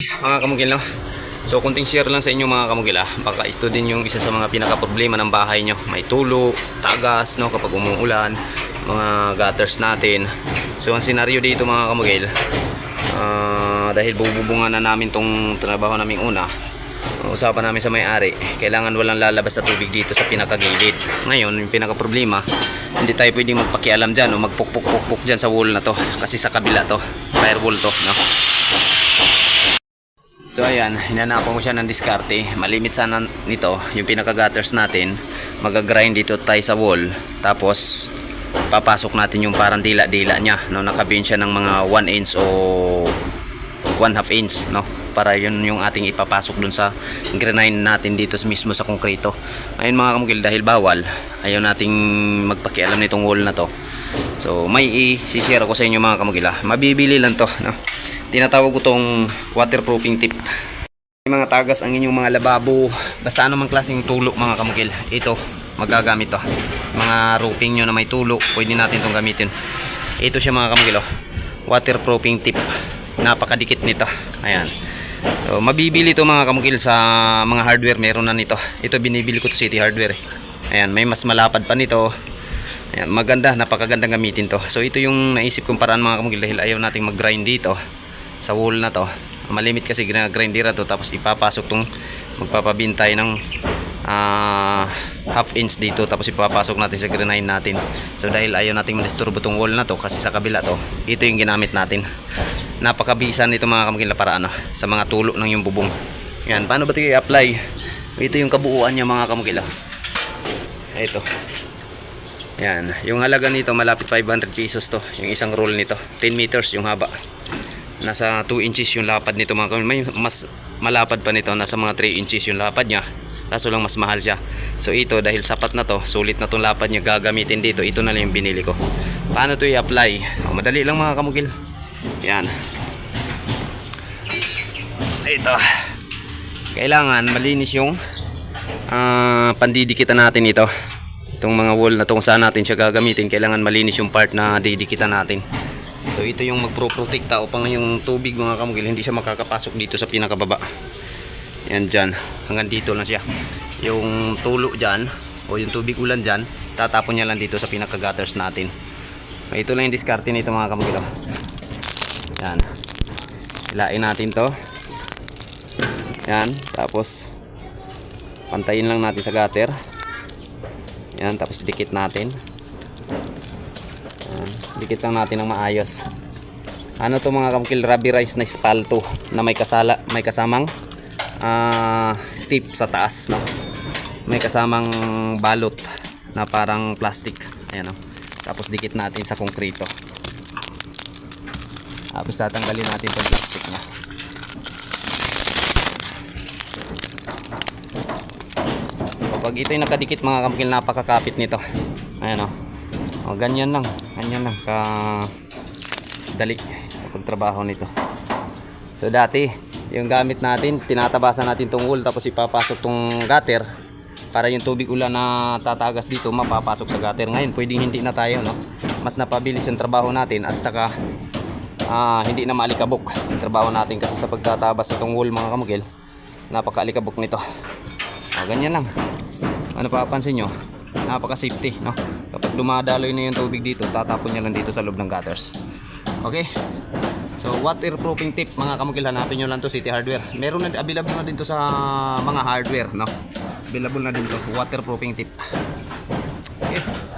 mga kamugil no? So kunting share lang sa inyo mga kamugil ah. Baka ito din yung isa sa mga pinaka problema ng bahay nyo. May tulo, tagas no? Kapag umuulan mga gutters natin. So ang senaryo dito mga kamugil ah, dahil bububungan na namin tong trabaho naming una usapan namin sa may-ari kailangan walang lalabas na tubig dito sa pinakagilid. Ngayon yung pinaka problema hindi tayo pwedeng magpakialam dyan o magpukpuk-pukpuk dyan sa wall na to kasi sa kabila to firewall to no So ayan, hinanapan ko siya ng diskarte. Malimit sana nito, yung pinaka-gutters natin. Mag-grind dito tayo sa wall. Tapos, papasok natin yung parang dila-dila niya. No? Nakabin siya ng mga 1 inch o 1 half inch. No? Para yun yung ating ipapasok dun sa grind natin dito mismo sa konkreto. Ayun mga kamugil, dahil bawal, ayaw nating magpakialam nitong wall na to. So, may i-share ko sa inyo mga kamugila. Mabibili lang to. No? Tinatawag ko tong waterproofing tip. May mga tagas ang inyong mga lababo. Basta anumang klaseng tulo mga kamugil. Ito, magagamit to. Mga roofing nyo na may tulo, pwede natin itong gamitin. Ito siya mga kamugil. Oh. Waterproofing tip. Napakadikit nito. Ayan. So, mabibili to mga kamugil sa mga hardware. Meron na nito. Ito binibili ko to City Hardware. Ayan, may mas malapad pa nito. Ayan, maganda, napakagandang gamitin to. So ito yung naisip kong paraan mga kamugil dahil ayaw nating mag-grind dito sa wall na to. Malimit kasi ginagrind to tapos ipapasok tong magpapabintay ng ah, half inch dito tapos ipapasok natin sa grenade natin. So dahil ayaw nating madisturbo tong wall na to kasi sa kabila to, ito yung ginamit natin. Napakabisan nito mga kamugil na paraan no, sa mga tulo ng yung bubong. Yan, paano ba ito i-apply? Ito yung kabuuan niya mga kamugil. ah. Ito. Yan, yung halaga nito malapit 500 pesos to, yung isang roll nito. 10 meters yung haba. Nasa 2 inches yung lapad nito mga kamil. May mas malapad pa nito, nasa mga 3 inches yung lapad niya. Kaso lang mas mahal siya. So ito dahil sapat na to, sulit na tong lapad niya gagamitin dito. Ito na lang yung binili ko. Paano to i-apply? O, madali lang mga kamugil. Yan. Ito. Kailangan malinis yung ah, pandidikitan natin ito itong mga wall na to kung saan natin siya gagamitin kailangan malinis yung part na didikitan natin so ito yung magpro-protekta upang yung tubig mga kamugil. Hindi siya makakapasok dito sa pinakababa. Yan dyan. Hanggang dito lang siya. Yung tulo dyan o yung tubig ulan dyan tatapon niya lang dito sa pinaka gutters natin ito lang yung diskarte nito mga kamugil oh. yan. Hilain natin to. Yan. Tapos pantayin lang natin sa gutter. Yan, tapos dikit natin. Dikit lang natin ng maayos. Ano to mga kamkil rubberized na espalto na may kasala, may kasamang ah, tip sa taas, no. May kasamang balot na parang plastic. Ayan, no. Tapos dikit natin sa konkreto. Tapos tatanggalin natin tong plastic niya. Kapag ito nakadikit mga kampil, napakakapit nito. Ayan o. O, ganyan lang. Ganyan lang. Ka dali kapag trabaho nito. So dati, yung gamit natin, tinatabasan natin tong wool tapos ipapasok tong gutter para yung tubig ulan na tatagas dito mapapasok sa gutter. Ngayon, pwedeng hindi na tayo, no? Mas napabilis yung trabaho natin at saka ah, hindi na maalikabok yung trabaho natin kasi sa pagtatabas itong wool mga kamugil, napakaalikabok nito. O, ganyan lang. Ano papansin nyo? Napaka safety, no? Kapag dumadaloy na yung tubig dito, tatapon niya lang dito sa loob ng gutters. Okay? So, waterproofing tip, mga kamukil, hanapin nyo lang to City Hardware. Meron na, available na din to sa mga hardware, no? Available na din to, waterproofing tip. Okay.